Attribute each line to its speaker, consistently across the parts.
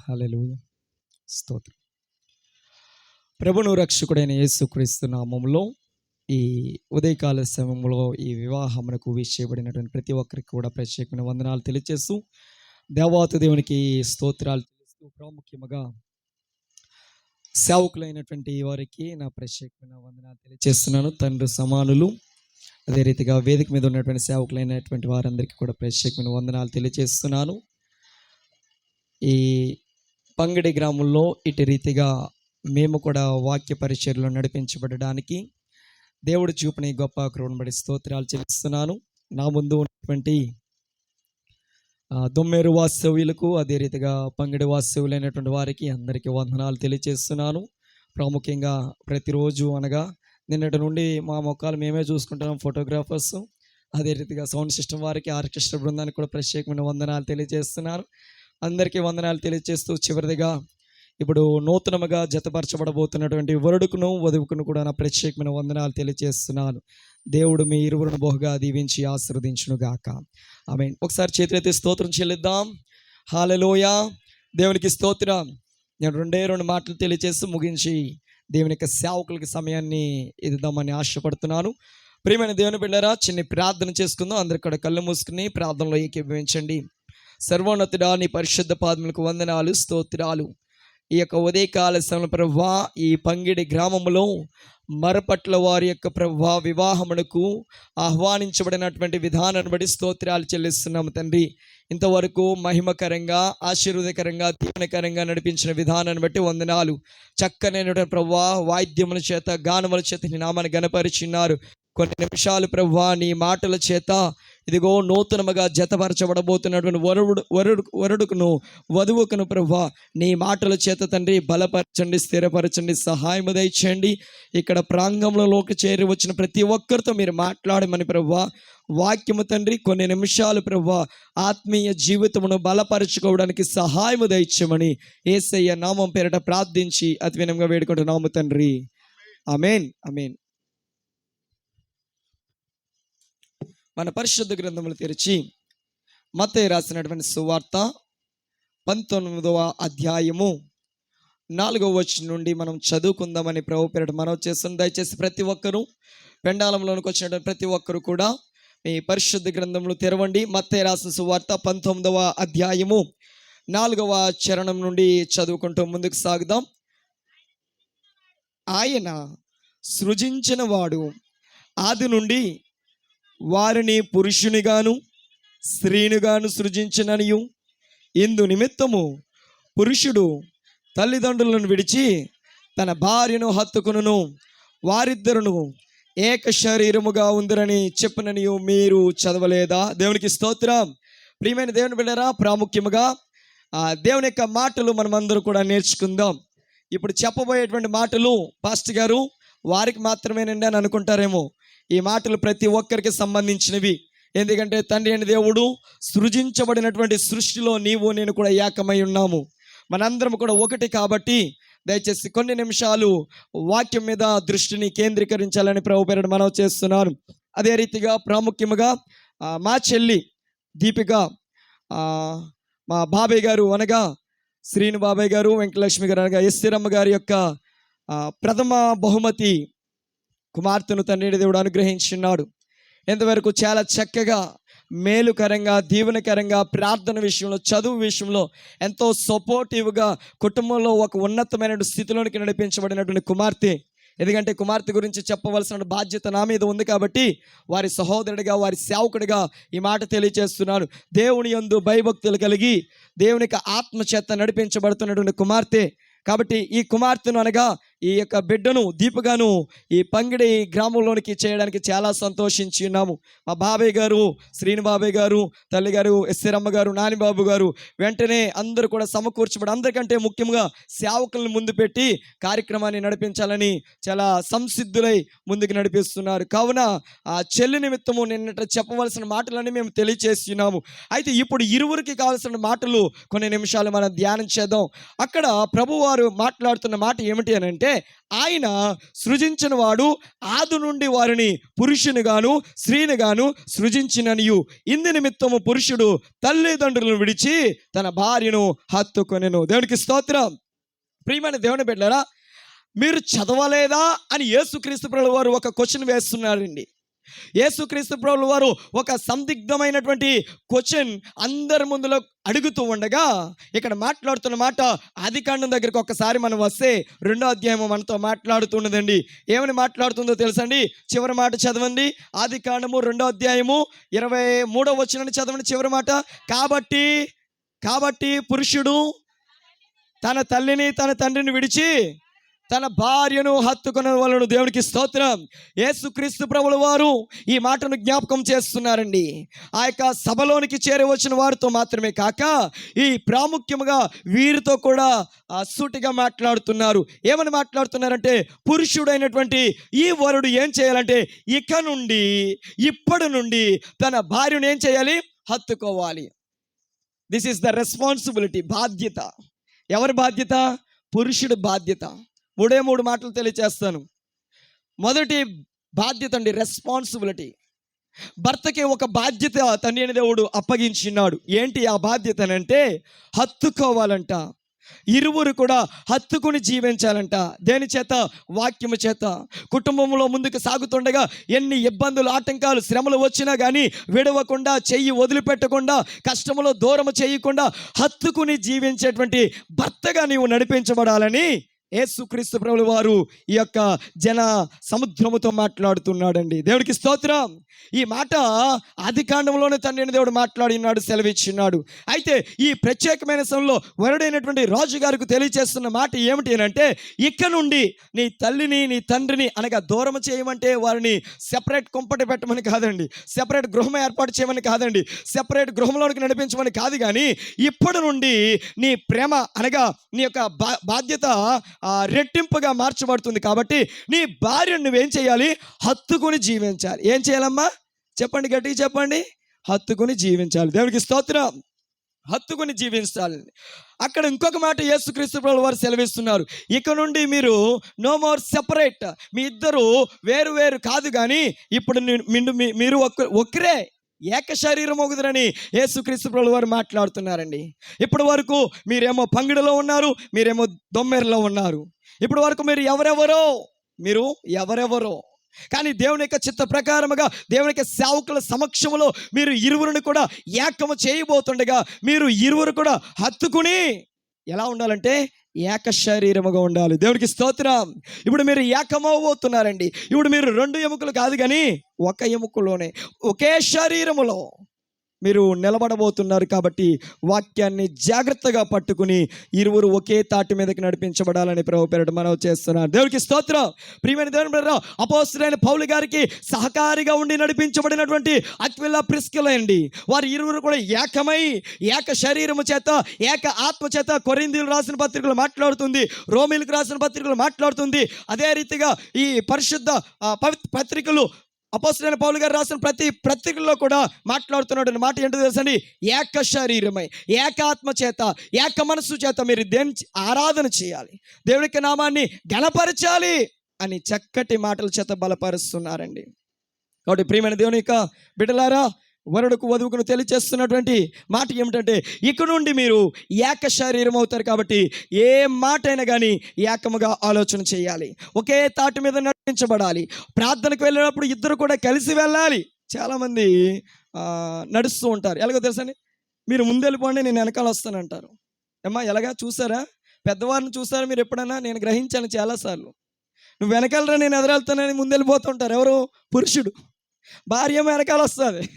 Speaker 1: Hallelujah స్తోత్రం. ప్రభును రక్షకుడైన యేసుక్రీస్తు నామంలో ఈ ఉదయకాల సమయంలో ఈ వివాహమునకు విషయబడినటువంటి ప్రతి ఒక్కరికి కూడా ప్రత్యేకమైన వందనాలు తెలియజేస్తూ దేవాత దేవునికి స్తోత్రాలు తెలుస్తూ ప్రాముఖ్యముగా సేవకులైనటువంటి వారికి నా ప్రత్యేకమైన వందనాలు తెలియజేస్తున్నాను తండ్రి సమానులు అదే రీతిగా వేదిక మీద ఉన్నటువంటి సేవకులైనటువంటి వారందరికీ కూడా ప్రత్యేకమైన వందనాలు తెలియజేస్తున్నాను ఈ పంగడి గ్రామంలో ఇటు రీతిగా మేము కూడా వాక్య పరిచర్లో నడిపించబడడానికి దేవుడు చూపిన గొప్ప కృపణబడి స్తోత్రాలు చెల్లిస్తున్నాను. నా ముందు ఉన్నటువంటి దొమ్మేరు వాస్తవ్యులకు అదే రీతిగా పంగడి వాస్తవ్యులైనటువంటి వారికి అందరికీ వందనాలు తెలియజేస్తున్నాను. ప్రాముఖ్యంగా ప్రతిరోజు అనగా నిన్నటి నుండి మా మొక్కలు మేమే చూసుకుంటున్నాం ఫోటోగ్రాఫర్స్. అదే రీతిగా సౌండ్ సిస్టమ్ వారికి ఆర్కెస్ట్రా బృందానికి కూడా ప్రత్యేకమైన వందనాలు తెలియజేస్తున్నారు. అందరికీ వందనాలు తెలియజేస్తూ చివరిదిగా ఇప్పుడు నూతనముగా జతపరచబడబోతున్నటువంటి వరుడుకును వధువుకును కూడా నా ప్రత్యేకమైన వందనాలు తెలియజేస్తున్నాను. దేవుడు మీ ఇరువురును బహుగా దీవించి ఆశీర్వదించునుగాక. ఆమె ఒకసారి చేతులైతే స్తోత్రం చెల్లిద్దాం. హాలలోయ. దేవునికి స్తోత్రం. నేను రెండే రెండు మాటలు తెలియజేస్తూ ముగించి దేవుని యొక్క సేవకులకి సమయాన్ని ఇద్దామని ఆశపడుతున్నాను. ప్రియమైన దేవుని బిళ్ళరా చిన్న ప్రార్థన చేసుకుందాం. అందరు కూడా కళ్ళు మూసుకుని ప్రార్థనలో ఏకీభవించండి. సర్వోన్నతుడా నీ పరిశుద్ధ పాదములకు వందనాలు స్తోత్రాలు. ఈ యొక్క ఉదయకాల సమయంలో ప్రభా ఈ పంగిడి గ్రామంలో మరపట్ల వారి యొక్క ప్రభా వివాహమునకు ఆహ్వానించబడినటువంటి విధానాన్ని బట్టి స్తోత్రాలు చెల్లిస్తున్నాము తండ్రి. ఇంతవరకు మహిమకరంగా ఆశీర్వదకరంగా దీవెనకరంగా నడిపించిన విధానాన్ని బట్టి వందనాలు. చక్కనైన ప్రవ్వా వాయిద్యముల చేత గానముల చేత నీ నామాన్ని గనపరిచిన్నారు కొన్ని నిమిషాలు ప్రవ్వా నీ మాటల చేత ఇదిగో నూతనముగా జతపరచబడబోతున్నటువంటి వరుడు వరుడు వరుడుకును వధువుకును ప్రభా నీ మాటల చేత తండ్రి బలపరచండి స్థిరపరచండి సహాయం దయచేయండి. ఇక్కడ ప్రాంగంలోకి చేరి వచ్చిన ప్రతి ఒక్కరితో మీరు మాట్లాడమని ప్రభా వాక్యము తండ్రి కొన్ని నిమిషాలు ప్రభా ఆత్మీయ జీవితమును బలపరచుకోవడానికి సహాయము దయచేయమని ఏసయ్య నామం పేరట ప్రార్థించి అతి వినంగా వేడుకుంటున్నాము తండ్రి. అమేన్ అమేన్ మన పరిశుద్ధ గ్రంథములు తెరిచి మత్తయి రాసినటువంటి సువార్త పంతొమ్మిదవ అధ్యాయము నాలుగవ వచనం నుండి మనం చదువుకుందామని ప్రభు పేరిట చేస్తుంది దయచేసి ప్రతి ఒక్కరూ పెండాలంలోనికి వచ్చినటువంటి ప్రతి ఒక్కరు కూడా మీ పరిశుద్ధ గ్రంథములు తెరవండి. మత్తే రాసిన సువార్త పంతొమ్మిదవ అధ్యాయము నాలుగవ చరణం నుండి చదువుకుంటూ ముందుకు సాగుదాం. ఆయన సృజించిన వాడు ఆది నుండి వారిని పురుషునిగాను స్త్రీనిగాను సృజించిననియు. ఇందు నిమిత్తము పురుషుడు తల్లిదండ్రులను విడిచి తన భార్యను హత్తుకును వారిద్దరును ఏక శరీరముగా ఉందిరని చెప్పననియు మీరు చదవలేదా? దేవునికి స్తోత్రం. ప్రియమైన దేవుని బిడ్డరా ప్రాముఖ్యముగా ఆ దేవుని యొక్క మాటలు మనమందరూ కూడా నేర్చుకుందాం. ఇప్పుడు చెప్పబోయేటువంటి మాటలు పాస్ట్ గారు వారికి మాత్రమేనండి అని అనుకుంటారేమో. ఈ మాటలు ప్రతి ఒక్కరికి సంబంధించినవి. ఎందుకంటే తండ్రి అయిన దేవుడు సృజించబడినటువంటి సృష్టిలో నీవు నేను కూడా ఏకమై ఉన్నాము. మనందరం కూడా ఒకటి కాబట్టి దయచేసి కొన్ని నిమిషాలు వాక్యం మీద దృష్టిని కేంద్రీకరించాలని ప్రభు పేరట మనం చేస్తున్నాను. అదే రీతిగా ప్రాముఖ్యముగా మా చెల్లి దీపిక మా బాబాయ్ గారు అనగా శ్రీను బాబాయ్ గారు వెంకటలక్ష్మి గారు అనగా ఎస్సిరమ్మ గారి యొక్క ప్రథమ బహుమతి కుమార్తెను తండ్రి దేవుడు అనుగ్రహించున్నాడు ఎంతవరకు చాలా చక్కగా మేలుకరంగా దీవెనకరంగా ప్రార్థన విషయంలో చదువు విషయంలో ఎంతో సపోర్టివ్గా కుటుంబంలో ఒక ఉన్నతమైన స్థితిలోనికి నడిపించబడినటువంటి కుమార్తె. ఎందుకంటే కుమార్తె గురించి చెప్పవలసిన బాధ్యత నా మీద ఉంది కాబట్టి వారి సహోదరుడిగా వారి సేవకుడిగా ఈ మాట తెలియజేస్తున్నాను దేవుని యందు భయభక్తులు కలిగి దేవునికి ఆత్మచేత ఆత్మ చేత నడిపించబడుతున్నటువంటి కుమార్తె. కాబట్టి ఈ కుమార్తెను అనగా ఈ యొక్క బిడ్డను దీపగాను ఈ పంగిడి గ్రామంలోనికి చేయడానికి చాలా సంతోషించి ఉన్నాము మా బాబాయ్ గారు శ్రీని బాబాయ్ గారు తల్లి గారు ఎస్సిరమ్మ గారు నానిబాబు గారు వెంటనే అందరూ కూడా సమకూర్చబడి అందరికంటే ముఖ్యంగా సేవకులను ముందు పెట్టి కార్యక్రమాన్ని నడిపించాలని చాలా సంసిద్ధులై ముందుకు నడిపిస్తున్నారు. కావున ఆ చెల్లి నిమిత్తము నిన్నట చెప్పవలసిన మాటలని మేము తెలియచేస్తున్నాము. అయితే ఇప్పుడు ఇరువురికి కావాల్సిన మాటలు కొన్ని నిమిషాలు మనం ధ్యానం చేద్దాం. అక్కడ ప్రభువారు మాట్లాడుతున్న మాట ఏమిటి అని అంటే ఏంటంటే ఆయన సృజించిన వాడు ఆది నుండి వారిని పురుషుని గాను స్త్రీని గాను సృజించిననియు. ఇందు నిమిత్తము పురుషుడు తల్లిదండ్రులను విడిచి తన భార్యను హత్తుకొనెను. దేవునికి స్తోత్రం. ప్రియమైన దేవుని బిడ్డరా మీరు చదవలేదా అని యేసుక్రీస్తు ప్రభుల వారు ఒక క్వశ్చన్ వేస్తున్నారండి. యేసుక్రీస్తు ప్రభులు వారు ఒక సందిగ్ధమైనటువంటి క్వశ్చన్ అందరి ముందులో అడుగుతూ ఉండగా ఇక్కడ మాట్లాడుతున్న మాట ఆదికాండం దగ్గరికి ఒక్కసారి మనం వస్తే రెండో అధ్యాయం మనతో మాట్లాడుతున్నదండి. ఏమని మాట్లాడుతుందో తెలుసండి? చివరి మాట చదవండి. ఆదికాండము రెండో అధ్యాయము ఇరవై మూడో వచ్చిన చదవండి చివరి మాట. కాబట్టి కాబట్టి పురుషుడు తన తల్లిని తన తండ్రిని విడిచి తన భార్యను హత్తుకున్న వాళ్ళను దేవునికి స్తోత్రం. యేసుక్రీస్తు ప్రభుల వారు ఈ మాటను జ్ఞాపకం చేస్తున్నారండి. ఆ యొక్క సభలోనికి చేరవచ్చిన వారితో మాత్రమే కాక ఈ ప్రాముఖ్యముగా వీరితో కూడా సూటిగా మాట్లాడుతున్నారు. ఏమని మాట్లాడుతున్నారంటే పురుషుడైనటువంటి ఈ వరుడు ఏం చేయాలంటే ఇక నుండి ఇప్పటి నుండి తన భార్యను ఏం చేయాలి? హత్తుకోవాలి. దిస్ ఈస్ ద రెస్పాన్సిబిలిటీ బాధ్యత. ఎవరి బాధ్యత? పురుషుడి బాధ్యత. మూడే మూడు మాటలు తెలియచేస్తాను. మొదటి బాధ్యత అండి రెస్పాన్సిబిలిటీ భర్తకి ఒక బాధ్యత తండ్రి అని దేవుడు అప్పగించినాడు. ఏంటి ఆ బాధ్యత అంటే హత్తుకోవాలంట. ఇరువురు కూడా హత్తుకుని జీవించాలంట. దేని చేత? వాక్యము చేత. కుటుంబంలో ముందుకు సాగుతుండగా ఎన్ని ఇబ్బందులు ఆటంకాలు శ్రమలు వచ్చినా కానీ విడవకుండా చెయ్యి వదిలిపెట్టకుండా కష్టములో దూరము చేయకుండా హత్తుకుని జీవించేటువంటి భర్తగా నీవు నడిపించబడాలని యేసుక్రీస్తు ప్రభుల వారు ఈ యొక్క జన సముద్రముతో మాట్లాడుతున్నాడండి. దేవుడికి స్తోత్రం. ఈ మాట ఆదికాండంలోనే తండ్రిని దేవుడు మాట్లాడినాడు సెలవిచ్చినాడు. అయితే ఈ ప్రత్యేకమైన సమయంలో వరుడైనటువంటి రాజుగారికి తెలియచేస్తున్న మాట ఏమిటి అంటే ఇక నుండి నీ తల్లిని నీ తండ్రిని అనగా దూరం చేయమంటే వారిని సెపరేట్ కుంపటి పెట్టమని కాదండి. సెపరేట్ గృహం ఏర్పాటు చేయమని కాదండి. సెపరేట్ గృహంలోనికి నడిపించమని కాదు కానీ ఇప్పటి నుండి నీ ప్రేమ అనగా నీ యొక్క బా- బాధ్యత రెట్టింపుగా మార్చబడుతుంది కాబట్టి నీ భార్యను నువ్వేం చేయాలి? హత్తుకుని జీవించాలి. ఏం చేయాలమ్మా? చెప్పండి గట్టిగా చెప్పండి. హత్తుకుని జీవించాలి. దేవుడికి స్తోత్రం. హత్తుకుని జీవించాలి. అక్కడ ఇంకొక మాట యేసుక్రీస్తు ప్రభు వారు సెలవిస్తున్నారు. ఇక నుండి మీరు నో మోర్ సెపరేట్ మీ ఇద్దరు వేరు వేరు కాదు కానీ ఇప్పుడు ని- మీరు ఒక్క ఒక్కరే. ఏక శరీరం ఒకదురని యేసుక్రీస్తు ప్రభు వారు మాట్లాడుతున్నారండి. ఇప్పటి వరకు మీరేమో పంగిడిలో ఉన్నారు మీరేమో దొమ్మెరలో ఉన్నారు. ఇప్పటి వరకు మీరు ఎవరెవరో మీరు ఎవరెవరో. కానీ దేవుని యొక్క చిత్త ప్రకారముగా దేవుని యొక్క సేవకుల సమక్షంలో మీరు ఇరువురిని కూడా ఏకము చేయబోతుండగా మీరు ఇరువురు కూడా హత్తుకుని ఎలా ఉండాలంటే ఏక శరీరముగా ఉండాలి. దేవునికి స్తోత్రం. ఇప్పుడు మీరు ఏకమవబోతున్నారండి ఇప్పుడు మీరు రెండు ఎముకలు కాదు కానీ ఒక ఎముకలోనే ఒకే శరీరములో మీరు నిలబడబోతున్నారు కాబట్టి వాక్యాన్ని జాగ్రత్తగా పట్టుకుని ఇరువురు ఒకే తాటి మీదకి నడిపించబడాలని ప్రభు పేరట మనం చేస్తున్నారు దేవుడికి స్తోత్రం. ప్రియమైన దేవుని బిడ్డలారా, అపోస్తులైన పౌలు గారికి సహకారిగా ఉండి నడిపించబడినటువంటి అక్విల్లా ప్రిస్కిలండి వారు ఇరువురు కూడా ఏకమై ఏక శరీరము చేత ఏక ఆత్మ చేత కొరిందీలు రాసిన పత్రికలు మాట్లాడుతుంది రోమిలకు రాసిన పత్రికలు మాట్లాడుతుంది. అదే రీతిగా ఈ పరిశుద్ధ పత్రికలు అపోస్తులైన పౌలు గారు రాసిన ప్రతి పత్రికల్లో కూడా మాట్లాడుతున్నాడు మాట ఏంటో తెలుసండి? ఏక శరీరమై ఏకాత్మ చేత ఏక మనస్సు చేత మీరు దేని ఆరాధన చేయాలి. దేవుని యొక్క నామాన్ని గణపరచాలి అని చక్కటి మాటల చేత బలపరుస్తున్నారండి. కాబట్టి ప్రియమైన దేవుని యొక్క బిడ్డలారా వరుడుకు వధువుకును తెలియచేస్తున్నటువంటి మాట ఏమిటంటే ఇక నుండి మీరు ఏక శరీరం అవుతారు కాబట్టి ఏ మాట అయినా కానీ ఏకముగా ఆలోచన చేయాలి. ఒకే తాటి మీద నడిపించబడాలి ప్రార్థనకు వెళ్ళినప్పుడు ఇద్దరు కూడా కలిసి వెళ్ళాలి. చాలామంది నడుస్తూ ఉంటారు. ఎలాగో తెలుసండి మీరు ముందెళ్ళిపోండి నేను వెనకాల వస్తానంటారు. అమ్మా ఎలాగా? చూసారా? పెద్దవారిని చూసారా మీరు ఎప్పుడైనా నేను గ్రహించాను చాలాసార్లు. నువ్వు వెనకాలరా నేను ఎదురెళ్తానని ముందెళ్ళిపోతుంటారు ఎవరు? పురుషుడు. భార్య వెనకాల వస్తుంది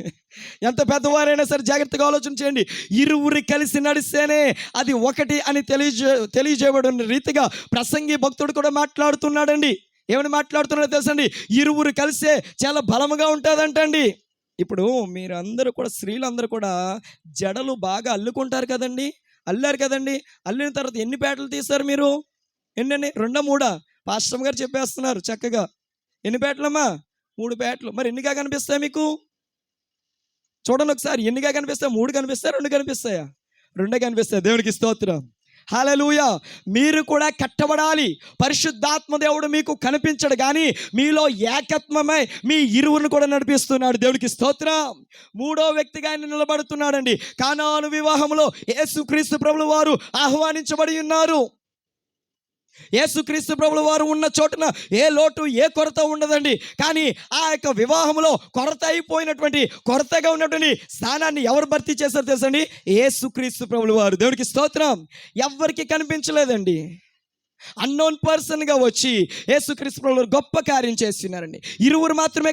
Speaker 1: ఎంత పెద్దవారైనా సరే జాగ్రత్తగా ఆలోచన చేయండి. ఇరువురి కలిసి నడిస్తేనే అది ఒకటి అని తెలియజే తెలియజేయబడిన రీతిగా ప్రసంగి భక్తుడు కూడా మాట్లాడుతున్నాడండి. ఏమని మాట్లాడుతున్నాడో తెలుసండి? ఇరువురు కలిసే చాలా బలముగా ఉంటుందంటండి. ఇప్పుడు మీరందరూ కూడా స్త్రీలందరూ కూడా జడలు బాగా అల్లుకుంటారు కదండి. అల్లారు కదండి. అల్లిన తర్వాత ఎన్ని పేటలు తీస్తారు మీరు? ఎన్నని రెండో మూడా? పాస్టమ్ గారు చెప్పేస్తున్నారు చక్కగా. ఎన్ని పేటలమ్మా? మూడు బ్యాట్లు. మరి ఎన్నిగా కనిపిస్తాయి మీకు? చూడండి ఒకసారి. ఎన్నిగా కనిపిస్తాయి? మూడు కనిపిస్తాయి? రెండు కనిపిస్తాయా? రెండే కనిపిస్తాయి. దేవునికి స్తోత్రం. హలలుయ మీరు కూడా కట్టబడాలి. పరిశుద్ధాత్మ దేవుడు మీకు కనిపించడు కానీ మీలో ఏకత్వమై మీ ఇరువురిని కూడా నడిపిస్తున్నాడు దేవుడికి స్తోత్రం. మూడో వ్యక్తిగా ఆయన నిలబడుతున్నాడండి. కానాను వివాహంలో యేసుక్రీస్తు ప్రభులు వారు ఆహ్వానించబడి ఉన్నారు. యేసుక్రీస్తు ప్రభుల వారు ఉన్న చోటున ఏ లోటు ఏ కొరత ఉండదండి. కానీ ఆ యొక్క వివాహంలో కొరత అయిపోయినటువంటి కొరతగా ఉన్నటువంటి స్థానాన్ని ఎవరు భర్తీ చేశారు తెలుసండి? యేసుక్రీస్తు ప్రభుల వారు. దేవుడికి స్తోత్రం. ఎవరికి కనిపించలేదండి. అన్నోన్ పర్సన్గా వచ్చి యేసుక్రీస్తు ప్రభుల గొప్ప కార్యం చేస్తున్నారండి. ఇరువురు మాత్రమే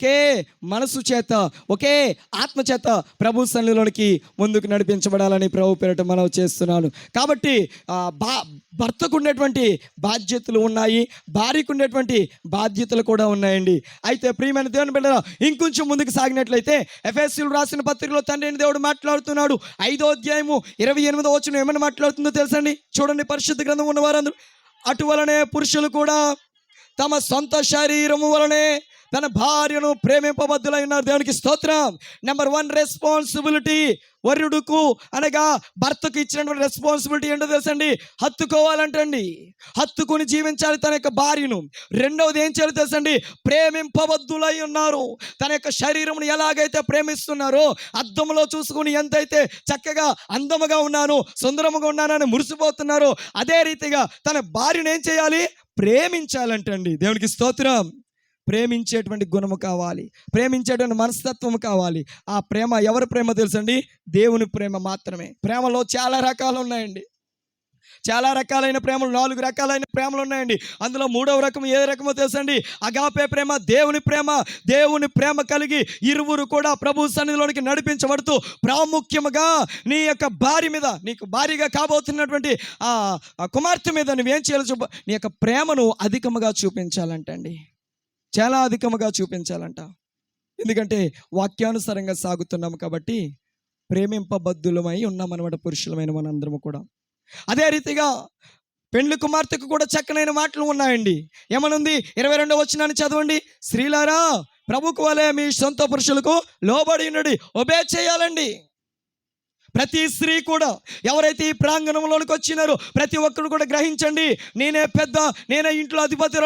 Speaker 1: ఒకే మనసు చేత ఒకే ఆత్మ చేత ప్రభు సన్నిలోనికి ముందుకు నడిపించబడాలని ప్రభు పేరట మనం చేస్తున్నాను. కాబట్టి బా భర్తకు ఉన్నటువంటి బాధ్యతలు ఉన్నాయి భార్యకు ఉండేటువంటి బాధ్యతలు కూడా ఉన్నాయండి. అయితే ప్రియమైన దేవుని బిడ్డ ఇంకొంచెం ముందుకు సాగినట్లయితే ఎఫ్ఎస్సీలు రాసిన పత్రికలో తండ్రి దేవుడు మాట్లాడుతున్నాడు. ఐదో అధ్యాయము ఇరవై ఎనిమిదో వచ్చిన ఏమైనా మాట్లాడుతుందో తెలుసండి? చూడండి పరిశుద్ధ గ్రంథం ఉన్న వారందరూ. అటువలనే పురుషులు కూడా తమ సొంత శరీరము వలనే తన భార్యను ప్రేమింపబద్దులై ఉన్నారు. దేవునికి స్తోత్రం. నెంబర్ వన్ రెస్పాన్సిబిలిటీ వరుడుకు అనగా భర్తకు ఇచ్చినటువంటి రెస్పాన్సిబిలిటీ ఏంటో తెలుసండి? హత్తుకోవాలంటండి. హత్తుకుని జీవించాలి తన యొక్క భార్యను. రెండవది ఏం చేయాలి తెలుసండి? ప్రేమింపబద్దులై ఉన్నారు. తన యొక్క శరీరమును ఎలాగైతే ప్రేమిస్తున్నారో అద్దంలో చూసుకుని ఎంతైతే చక్కగా అందముగా ఉన్నాను సుందరముగా ఉన్నానని మురిసిపోతున్నారో అదే రీతిగా తన భార్యను ఏం చేయాలి? ప్రేమించాలంటండి. దేవునికి స్తోత్రం. ప్రేమించేటువంటి గుణము కావాలి. ప్రేమించేటువంటి మనస్తత్వం కావాలి. ఆ ప్రేమ ఎవరి ప్రేమ తెలుసండి? దేవుని ప్రేమ మాత్రమే. ప్రేమలో చాలా రకాలు ఉన్నాయండి. చాలా రకాలైన ప్రేమలు నాలుగు రకాలైన ప్రేమలు ఉన్నాయండి. అందులో మూడవ రకం ఏ రకమో తెలుసండి? అగాపే ప్రేమ దేవుని ప్రేమ. దేవుని ప్రేమ కలిగి ఇరువురు కూడా ప్రభు సన్నిధిలోనికి నడిపించబడుతూ ప్రాముఖ్యముగా నీ యొక్క భార్య మీద నీకు భారీగా కాబోతున్నటువంటి ఆ ఆ కుమార్తె మీద నువ్వేం చేయాలి చూప నీ యొక్క ప్రేమను అధికముగా చూపించాలంటండి. చాలా అధికముగా చూపించాలంట. ఎందుకంటే వాక్యానుసారంగా సాగుతున్నాము కాబట్టి ప్రేమింపబద్ధులమై ఉన్నామన్నమాట పురుషులమైన మనందరము కూడా. అదే రీతిగా పెండ్లి కుమార్తెకు కూడా చక్కనైన మాటలు ఉన్నాయండి. ఏమనుంది? ఇరవై రెండో వచ్చినాన్ని చదవండి. స్త్రీలారా ప్రభుకు వలె మీ సొంత పురుషులకు లోబడి ఉండండి. ఒబే చేయాలండి. ప్రతి స్త్రీ కూడా ఎవరైతే ఈ ప్రాంగణంలోనికి వచ్చినారో ప్రతి ఒక్కరు కూడా గ్రహించండి నేనే పెద్ద నేనే ఇంట్లో అధిపతి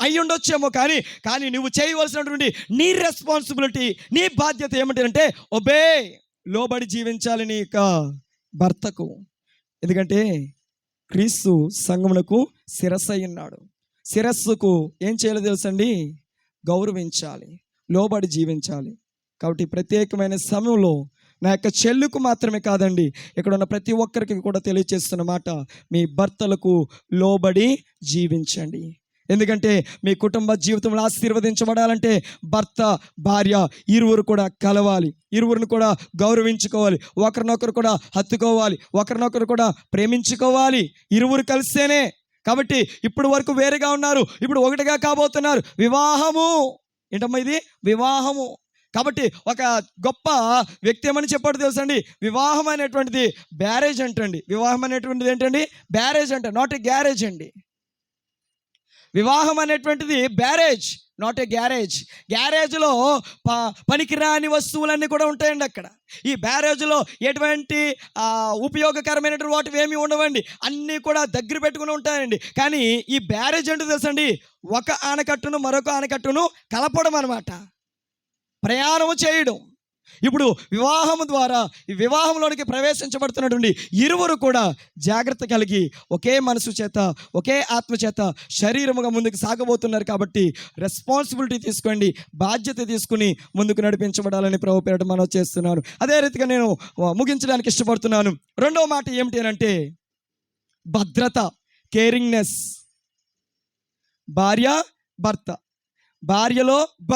Speaker 1: అయి ఉండొచ్చేమో కానీ కానీ నువ్వు చేయవలసినటువంటి నీ రెస్పాన్సిబిలిటీ నీ బాధ్యత ఏమిటంటే ఒబే లోబడి జీవించాలి నీ యొక్క భర్తకు. ఎందుకంటే క్రీస్తు సంగమునకు శిరస్సు అయి ఉన్నాడు. శిరస్సుకు ఏం చేయాలో తెలుసండి? గౌరవించాలి లోబడి జీవించాలి. కాబట్టి ప్రత్యేకమైన సమయంలో నా యొక్క చెల్లుకు మాత్రమే కాదండి ఇక్కడ ఉన్న ప్రతి ఒక్కరికి కూడా తెలియచేస్తున్న మాట మీ భర్తలకు లోబడి జీవించండి. ఎందుకంటే మీ కుటుంబ జీవితంలో ఆశీర్వదించబడాలంటే భర్త భార్య ఇరువురు కూడా కలవాలి ఇరువురిని కూడా గౌరవించుకోవాలి ఒకరినొకరు కూడా హత్తుకోవాలి ఒకరినొకరు కూడా ప్రేమించుకోవాలి ఇరువురు కలిస్తేనే. కాబట్టి ఇప్పుడు వరకు వేరుగా ఉన్నారు ఇప్పుడు ఒకటిగా కాబోతున్నారు వివాహము. ఏంటమ్మా ఇది? వివాహము. కాబట్టి ఒక గొప్ప వ్యక్తి ఏమని చెప్పాడు తెలుసండి? వివాహం అనేటువంటిది బ్యారేజ్ అంటండి. వివాహం అనేటువంటిది ఏంటండి? బ్యారేజ్ అంట నాట్ ఏ గ్యారేజ్ అండి. వివాహం అనేటువంటిది బ్యారేజ్ నాట్ ఏ గ్యారేజ్ గ్యారేజ్లో ప పనికిరాని వస్తువులన్నీ కూడా ఉంటాయండి అక్కడ. ఈ బ్యారేజ్లో ఎటువంటి ఉపయోగకరమైనటువంటి వాటివి ఏమి ఉండవండి. అన్నీ కూడా దగ్గర పెట్టుకుని ఉంటాయండి. కానీ ఈ బ్యారేజ్ అంటే తెలుసండి? ఒక ఆనకట్టును మరొక ఆనకట్టును కలపడం అనమాట ప్రయాణము చేయడం. ఇప్పుడు వివాహం ద్వారా ఈ వివాహంలోనికి ప్రవేశించబడుతున్నటువంటి ఇరువురు కూడా జాగ్రత్త కలిగి ఒకే మనసు చేత ఒకే ఆత్మ చేత శరీరముగా ముందుకు సాగబోతున్నారు కాబట్టి రెస్పాన్సిబిలిటీ తీసుకోండి బాధ్యత తీసుకుని ముందుకు నడిపించబడాలని ప్రభు పేరట మనం చేస్తున్నాను. అదే రీతిగా నేను ముగించడానికి ఇష్టపడుతున్నాను. రెండవ మాట ఏమిటి అంటే భద్రత కేరింగ్నెస్ భార్య భర్త. భార్యలో బ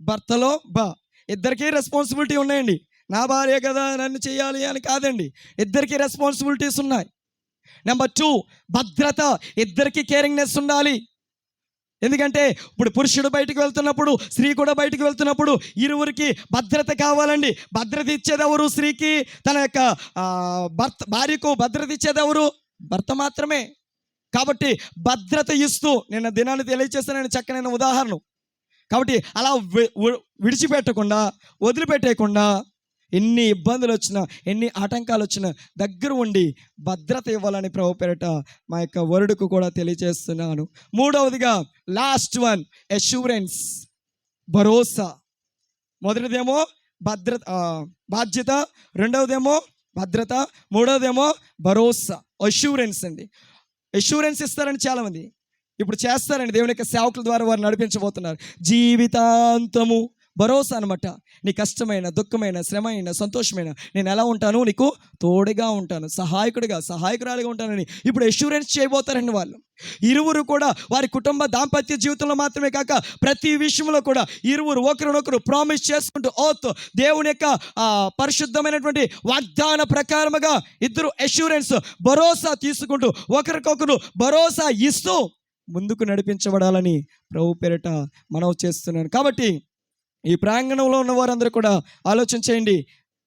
Speaker 1: భర్తలో బా. ఇద్దరికీ రెస్పాన్సిబిలిటీ ఉన్నాయండి. నా భార్య కదా నన్ను చేయాలి అని కాదండి. ఇద్దరికీ రెస్పాన్సిబిలిటీస్ ఉన్నాయి. నెంబర్ టూ భద్రత. ఇద్దరికి కేరింగ్నెస్ ఉండాలి. ఎందుకంటే ఇప్పుడు పురుషుడు బయటకు వెళ్తున్నప్పుడు స్త్రీ కూడా బయటకు వెళ్తున్నప్పుడు ఇరువురికి భద్రత కావాలండి. భద్రత ఇచ్చేదెవరు స్త్రీకి. తన యొక్క భర్త భార్యకు భద్రత ఇచ్చేదెవరు భర్త మాత్రమే. కాబట్టి భద్రత ఇస్తూ నిన్న దినాన్ని తెలియచేస్తానని చక్కనైన ఉదాహరణ. కాబట్టి అలా విడిచిపెట్టకుండా వదిలిపెట్టేయకుండా ఎన్ని ఇబ్బందులు వచ్చినా ఎన్ని ఆటంకాలు వచ్చినా దగ్గర ఉండి భద్రత ఇవ్వాలని ప్రభు పేరట మా యొక్క వరుడుకు కూడా తెలియజేస్తున్నాను. మూడవదిగా లాస్ట్ వన్ అష్యూరెన్స్ భరోసా. మొదటిదేమో భద్రత బాధ్యత రెండవదేమో భద్రత మూడవదేమో భరోసా. అష్యూరెన్స్ అండి. అష్యూరెన్స్ ఇస్తారని చాలామంది. ఇప్పుడు చేస్తారండి దేవుని యొక్క సేవకుల ద్వారా వారు నడిపించబోతున్నారు. జీవితాంతము భరోసా అనమాట నీ కష్టమైన దుఃఖమైన శ్రమైన సంతోషమైన నేను ఎలా ఉంటాను? నీకు తోడుగా ఉంటాను. సహాయకుడిగా సహాయకురాలిగా ఉంటానని ఇప్పుడు ఎష్యూరెన్స్ చేయబోతారండి వాళ్ళు. ఇరువురు కూడా వారి కుటుంబ దాంపత్య జీవితంలో మాత్రమే కాక ప్రతి విషయంలో కూడా ఇరువురు ఒకరినొకరు ప్రామిస్ చేసుకుంటూ ఓత్ దేవుని యొక్క పరిశుద్ధమైనటువంటి వాగ్దాన ప్రకారముగా ఇద్దరు ఎష్యూరెన్స్ భరోసా తీసుకుంటూ ఒకరికొకరు భరోసా ఇస్తూ ముందుకు నడిపించబడాలని ప్రభు పేరిట మనం చేస్తున్నాను. కాబట్టి ఈ ప్రాంగణంలో ఉన్న వారందరూ కూడా ఆలోచన చేయండి.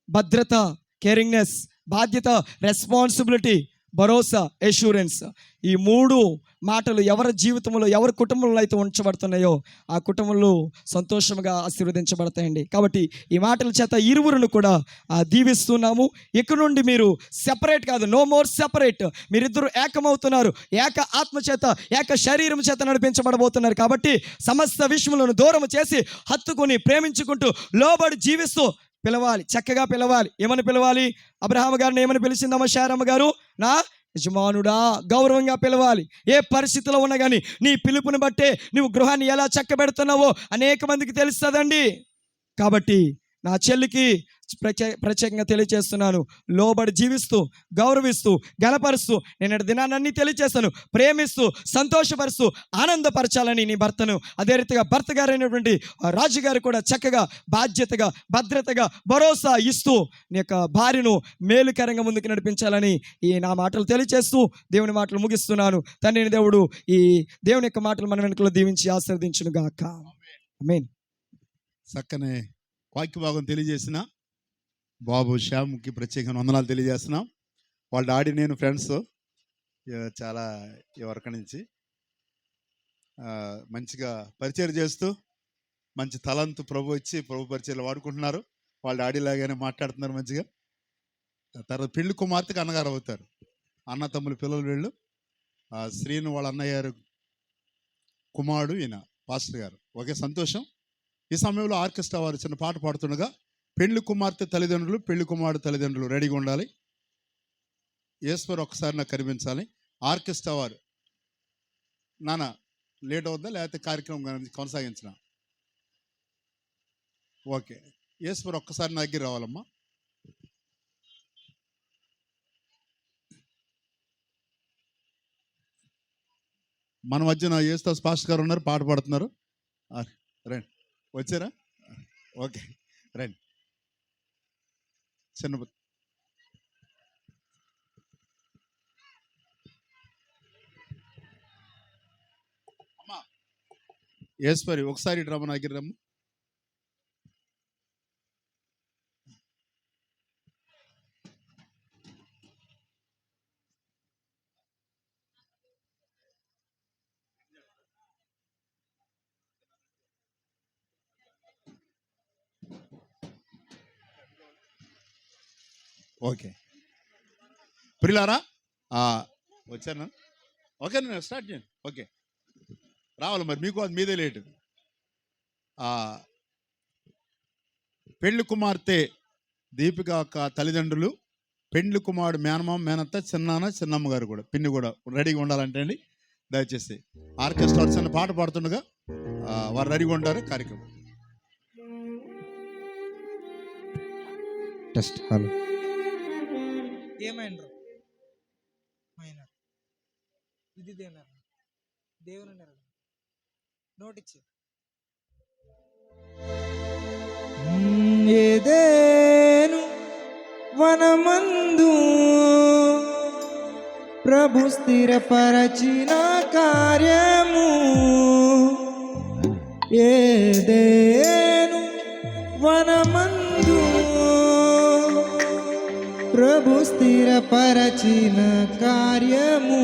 Speaker 1: భద్రత కేరింగ్నెస్ బాధ్యత రెస్పాన్సిబిలిటీ భరోసా ఎష్యూరెన్స్ ఈ మూడు మాటలు ఎవరి జీవితంలో ఎవరి కుటుంబంలో అయితే ఉంచబడుతున్నాయో ఆ కుటుంబంలో సంతోషంగా ఆశీర్వదించబడతాయండి. కాబట్టి ఈ మాటల చేత ఇరువురును కూడా దీవిస్తున్నాము. ఇక్కడ నుండి మీరు సెపరేట్ కాదు నో మోర్ సెపరేట్ మీరిద్దరు ఏకమవుతున్నారు. ఏక ఆత్మ చేత ఏక శరీరం చేత నడిపించబడబోతున్నారు. కాబట్టి సమస్త విషయములను దూరం చేసి హత్తుకుని ప్రేమించుకుంటూ లోబడి జీవిస్తూ పిలవాలి చక్కగా పిలవాలి. ఏమని పిలవాలి? అబ్రహాం గారిని ఏమని పిలిచిందమ్మ శారమ్మ గారు? నా యజమానుడా గౌరవంగా పిలవాలి. ఏ పరిస్థితిలో ఉన్నా కానీ నీ పిలుపుని బట్టే నువ్వు గృహాన్ని ఎలా చక్కబెడుతున్నావో అనేక మందికి తెలుస్తుందండి. కాబట్టి నా చెల్లికి ప్రత్యే ప్రత్యేకంగా తెలియజేస్తున్నాను లోబడి జీవిస్తూ గౌరవిస్తూ గలపరుస్తూ నేను దినాన్ని తెలియజేస్తాను ప్రేమిస్తూ సంతోషపరుస్తూ ఆనందపరచాలని నీ భర్తను అదే రీతిగా భర్త గారైనటువంటి రాజుగారు కూడా చక్కగా బాధ్యతగా భద్రతగా భరోసా ఇస్తూ నీ యొక్క భార్యను మేలుకరంగా ముందుకు నడిపించాలని ఈ నా మాటలు తెలియజేస్తూ దేవుని మాటలు ముగిస్తున్నాను. తండ్రిని దేవుడు ఈ దేవుని యొక్క మాటలు మన వెనుకలో దీవించి ఆశీర్వదించును గాక ఆమేన్.
Speaker 2: చక్కని వాక్య భాగం తెలియజేసిన బాబు శ్యామ్కి ప్రత్యేకంగా వందనాలు తెలియజేస్తున్నాం. వాళ్ళ డాడీ నేను ఫ్రెండ్స్. చాలా ఈ నుంచి. మంచిగా పరిచయం చేస్తూ మంచి తలంతు ప్రభు ఇచ్చి ప్రభు పరిచయాలు వాడుకుంటున్నారు. వాళ్ళ డాడీ లాగానే మాట్లాడుతున్నారు మంచిగా. తర్వాత పెళ్ళి కుమార్తెకి అన్నగారు అవుతారు. అన్న తమ్ముల పిల్లలు వీళ్ళు. శ్రీను వాళ్ళ అన్నయ్య గారు కుమారుడు ఈయన పాస్టర్ గారు. ఒకే సంతోషం. ఈ సమయంలో ఆర్కెస్ట్రా వారు చిన్న పాట పాడుతుండగా పెళ్ళి కుమార్తె తల్లిదండ్రులు పెళ్ళి కుమారుడు తల్లిదండ్రులు రెడీగా ఉండాలి. ఈశ్వర్ ఒక్కసారి నాకు కనిపించాలి. ఆర్కెస్ట్రా వారు. నాన్న లేట్ అవుద్దా లేకపోతే కార్యక్రమం కానీ కొనసాగించిన? ఓకే. ఈశ్వర్ ఒక్కసారి నా దగ్గర రావాలమ్మా. మన మధ్యన ఏస్తాస్ పాస్టర్ గారు ఉన్నారు పాట పాడుతున్నారు. రండి. వచ్చారా? ఓకే రండి. చిన్న అమ్మా. ఏశ్వరి ఒకసారి డ్రమ్మ నాగిరి రమ్మ ఓకే. ప్రిలారా వచ్చాను. ఓకే నేను స్టార్ట్ చేయండి. ఓకే. రావాలి మరి మీకు అది మీదే లేటు. పెళ్ళి కుమార్తె దీపిక యొక్క తల్లిదండ్రులు పెండ్లి కుమారుడు మేనమామ మేనత్త చిన్నాన చిన్నమ్మ గారు కూడా పిన్ని కూడా రెడీగా ఉండాలంటే అండి దయచేసి. ఆర్కెస్ట్రా చిన్న పాట పాడుతుండగా వారు రెడీగా ఉంటారు కార్యక్రమం.
Speaker 3: Test hello.
Speaker 4: ఏమైనరు? మైనర్. ఇది దేనర్ దేవుని నెరడు నోటిచ్చి ఏదేను వనమందు ప్రభు స్థిరపరచిన కార్యము? ఏదేను వనమందు ప్రభు స్థిరపరచిన కార్యము.